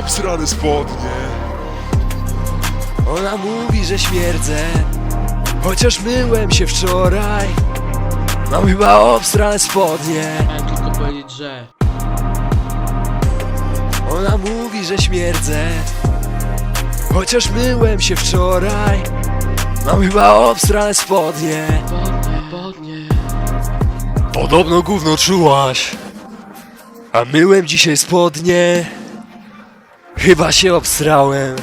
obsrane spodnie. Ona mówi, że śmierdzę Chociaż myłem się wczoraj. Mam chyba obstrane spodnie. Chciałem tylko powiedzieć, że Ona mówi, że śmierdzę Chociaż myłem się wczoraj. Mam chyba obstrane spodnie. Podnie, podnie. Podobno gówno czułaś A myłem dzisiaj spodnie Chyba się obstrałem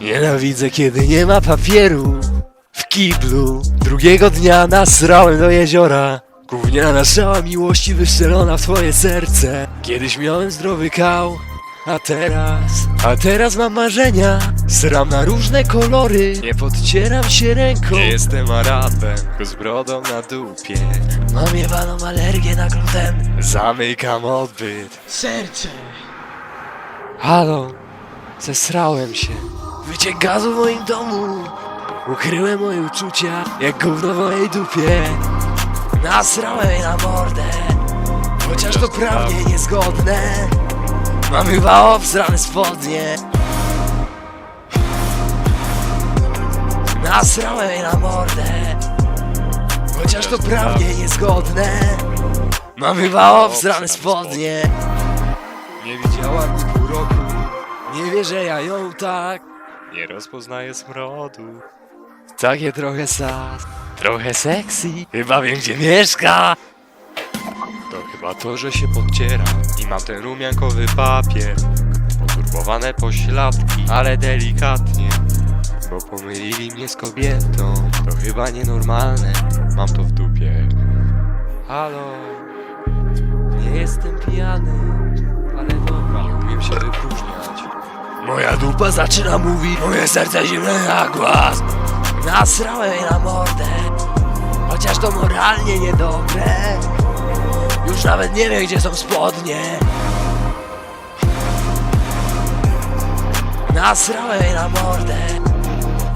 Nienawidzę kiedy nie ma papieru W kiblu. Drugiego dnia nasrałem do jeziora. Gówniana szała miłości wystrzelona w twoje serce. Kiedyś miałem zdrowy kał a teraz, a teraz mam marzenia Sram na różne kolory Nie podcieram się ręką Nie jestem Arabem, tylko z brodą na dupie Mam jebaną alergię na gluten Zamykam odbyt Serce! Halo, zesrałem się. Wyciek gazu w moim domu. Ukryłem moje uczucia, jak gówno w mojej dupie. Nasrałem jej na mordę, chociaż to prawnie niezgodne. Mam chyba obsrane spodnie. Nasrałem jej na mordę, chociaż to prawnie niezgodne. Mam chyba obsrane spodnie. Nie widziałam mnie pół roku Nie wie, że ja ją tak Nie rozpoznaję smrodu Takie trochę sas Trochę sexy Chyba wiem gdzie mieszka chyba to, że się podciera I mam ten rumiankowy papier Poturbowane pośladki Ale delikatnie Bo pomylili mnie z kobietą To chyba nienormalne Mam to w dupie Halo Nie jestem pijany ale dobra, nie umiem się wypróżniać. Moja dupa zaczyna mówić, moje serce zimne na głaz. Nasrałem na mordę, chociaż to moralnie niedobre. Już nawet nie wiem, gdzie są spodnie. Nasrałem jej na mordę,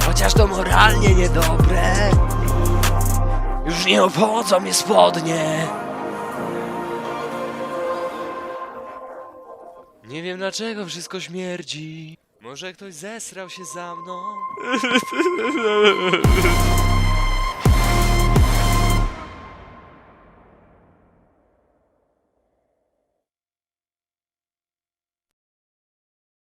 chociaż to moralnie niedobre. Już nie obchodzą mnie spodnie. Nie wiem dlaczego wszystko śmierdzi. Może ktoś zesrał się za mną?